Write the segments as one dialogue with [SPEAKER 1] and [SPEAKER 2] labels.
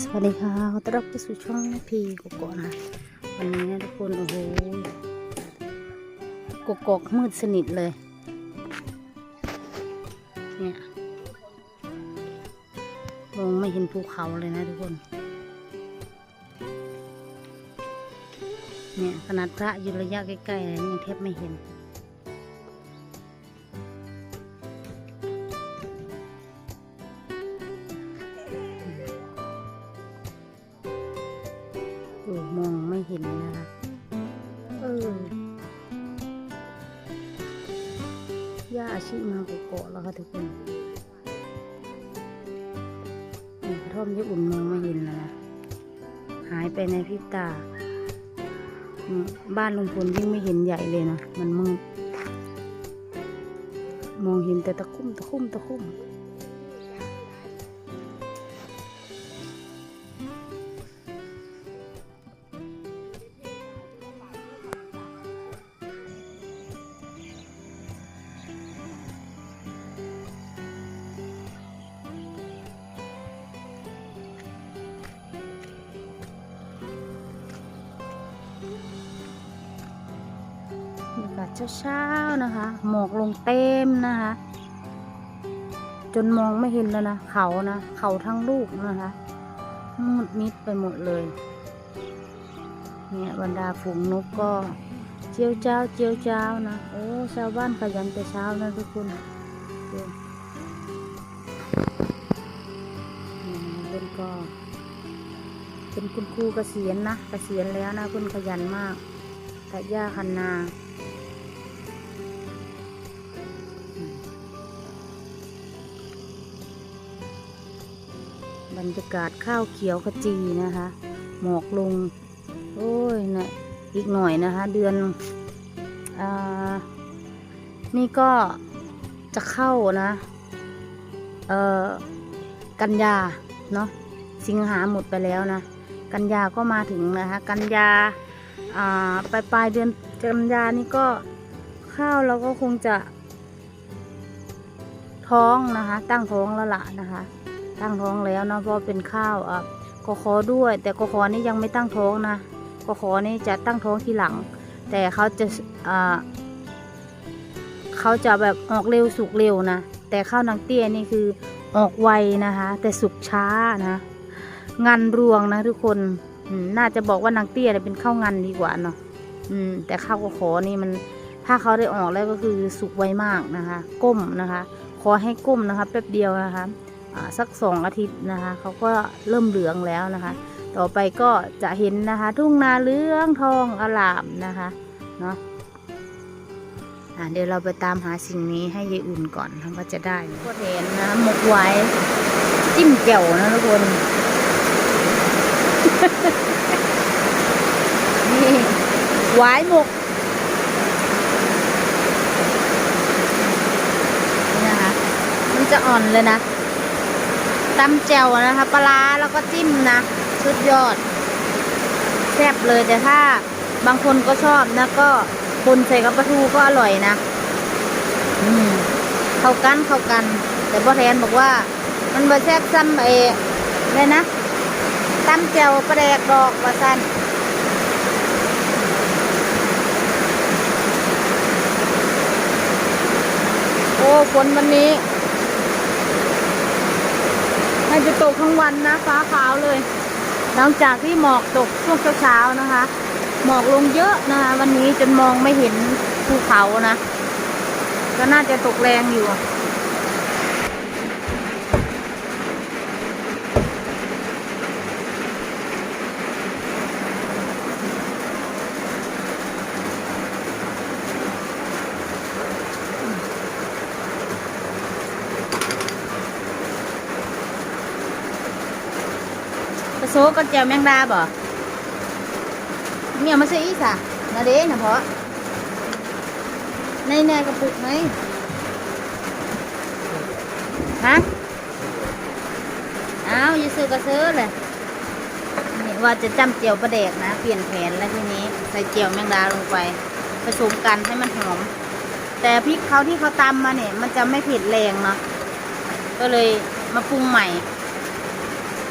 [SPEAKER 1] สวัสดีค่ะขอต้อนรับเข้าสู่ช่องพีกกอกนะวันนี้นะทุกคนโอ้โหกกอกมืดสนิทเลยเนี่ยมองไม่เห็นภูเขาเลยนะทุกคนเนี่ยขนาดพระอยู่ระยะใกล้ๆเลยยังแทบไม่เห็น ย่าอาชีมาเกาะแล้วค่ะทุกคนนี่กระท่อมยี่อุ่นมองไม่เห็นแล้วนะ หายไปในพริบตา บ้านลุงพลยิ่งไม่เห็นใหญ่เลยนะ มันมืดมองเห็นแต่ตะคุ่มตะคุ่มตะคุ่ม เช้าๆนะคะ หมอกลงเต็มนะคะ จนมองไม่เห็นแล้วนะเขานะเขาทั้งลูกนะคะมืดมิดไปหมดเลย เนี่ยบรรดาฝูงนกก็เจียวเจ้าเจียวเจ้านะโอ้ชาวบ้านขยันแต่เช้านะทุกคนเนี่ยเล่นก็เป็นคุณครูเกษียณนะเกษียณแล้วนะคุณขยันมากแต่ย่าคันนา บรรยากาศข้าวเขียวขจีนะคะ หมอกลง โอ้ยนะอีกหน่อยนะคะ เดือนอนี่ก็จะเข้านะ เอ่อ กันยา เนาะ สิงหาหมดไปแล้วนะ กันยาก็มาถึงนะคะ กันยา อ่า ปลายปลายเดือนกันยานี่ก็ข้าวเราก็คงจะ ท้องนะคะ ตั้งท้องแล้วล่ะนะคะ ตั้งท้องแล้วเนาะเพราะเป็นข้าวอะกขอด้วย แต่กขอนี่ยังไม่ตั้งท้องนะกขอนี่จะตั้งท้องทีหลัง แต่เขาจะอ่าเขาจะแบบออกเร็วสุกเร็วนะแต่ข้าวนางเตี้ยนี่คือออกไวนะคะ แต่สุกช้านะงานรวงนะทุกคนน่าจะบอกว่านางเตี้ยเนี่ยเป็นข้าวงันดีกว่าเนาะอืมแต่ข้าวกขอนี่มันถ้าเขาได้ออกแล้วก็คือสุกไวมากนะคะ ก้มนะคะ ขอให้ก้มนะคะแป๊บเดียวนะคะ สักสองอาทิตย์นะคะเขาก็เริ่มเหลืองแล้วนะคะ ต่อไปก็จะเห็นนะคะ ทุ่งนาเหลืองทองอลามนะคะเนาะเดี๋ยวเราไปตามหาสิ่งนี้ให้ยายอุ่นก่อนนะว่าจะได้ก็เห็นนะหมกไว้จิ้มแจ่วนะทุกคนนี่หวายหมกนี่นะคะ มันจะอ่อนเลยนะ ตำแจ่วนะคะปลาแล้วก็จิ้มนะสุดยอดแซ่บเลยแต่ถ้าบางคนก็ชอบนะก็คนใส่กับปลาทูก็อร่อยนะอืมเข้ากันเข้ากัน แต่พ่อแทนบอกว่า มันมาแซ่บซ้ำเอเลยนะตำแจ่วปลาแดกดอกว่าสั้นโอ้ฝนวันนี้ ไม่จะตกทั้งวันนะฟ้าขาวเลย หลังจากที่หมอกตกช่วงเช้าๆนะคะ หมอกลงเยอะนะคะ วันนี้จนมองไม่เห็นภูเขานะ ก็น่าจะตกแรงอยู่ โซกับแจวแมงดาบ่เนี่ยมาซื้ออีสะนาเด้นะเพาะในแน่กระปุกไหมฮะเอาอย่ซื้อกระซื้อเลยนี่ว่าจะจำเจียวปลาแดกนะ เปลี่ยนแผนแล้วทีนี้ใส่เจียวแมงดาลงไปผสมกันให้มันหอม แต่พริกเขาที่เขาตำมาเนี่ย มันจะไม่เผ็ดแรงเนาะก็เลยมาปรุงใหม่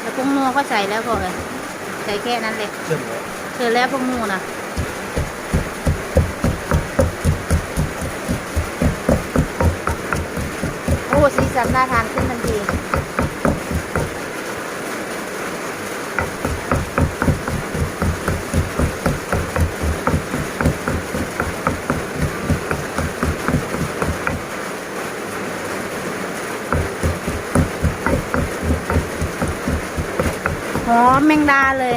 [SPEAKER 1] แล้วพวกนัวก็ใส่แล้วพอเลยใส่แค่นั้นเลย
[SPEAKER 2] เชื่อมเลย
[SPEAKER 1] เสร็จแล้วพวกนัวนะโอ้สีสันน่าทานขึ้นทันที ห อมแมงดาเลย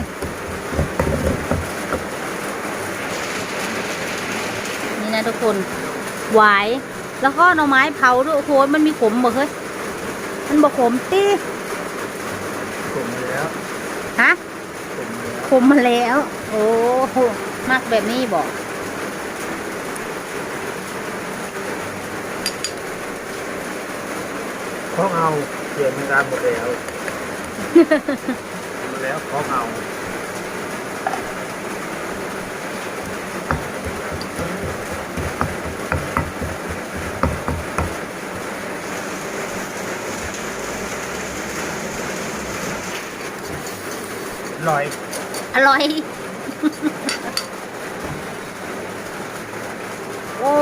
[SPEAKER 1] นี่นะทุกคนหวาย แล้วก็หน่อไม้เผาด้วยโอ้โหมันมีขมบ่เฮ้ย มันบ่ขมตี
[SPEAKER 2] ผมมาแล้ว
[SPEAKER 1] ฮะ
[SPEAKER 2] ผมมาแล้ว
[SPEAKER 1] ขมมาแล้ว โอ้โหมากแบบนี้บอก
[SPEAKER 2] ข้องเอาเปลี่ยนงานหมดแล้วหมด แล้วข้องเอาอร่อย
[SPEAKER 1] อร่อย โอ้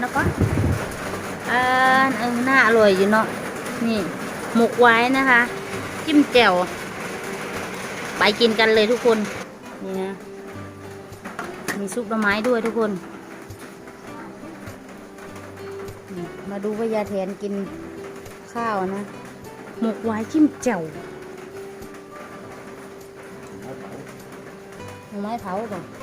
[SPEAKER 1] เอาคักเลยนะก็อ่าเออน่าอร่อยอยู่เนาะนี่ หมกไว้นะคะ จิ้มแจ่วไปกินกันเลยทุกคน นี่นะ มีซุปหน่อไม้ด้วยทุกคนนี่มาดูว่ายาแทนกินข้าวนะ หมกไว้จิ้มแจ่วหน่อไม้เผาก่อน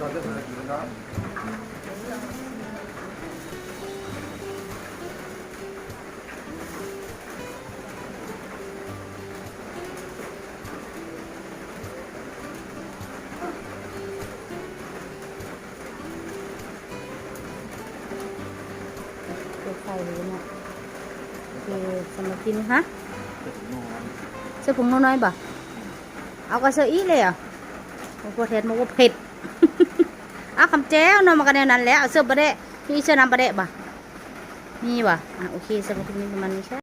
[SPEAKER 2] ไรกินก็
[SPEAKER 1] เปิดไฟเลยนะโอเคสำหรับกินฮะ
[SPEAKER 2] เป็นนอน
[SPEAKER 1] สื้อผงน้อยๆบ่เอากระเสื้ออีเลยอะโอ้โหเทศมันก็เผ็ดเอาคำแจ้วนอนมากันแนวนั้นแล้วเอาเสื้อบะเดะมีเสื้อน้ำบะเดะบ่มีบ่อะโอเคสำหรับคลิปนี้ประมาณนี้ค่ะ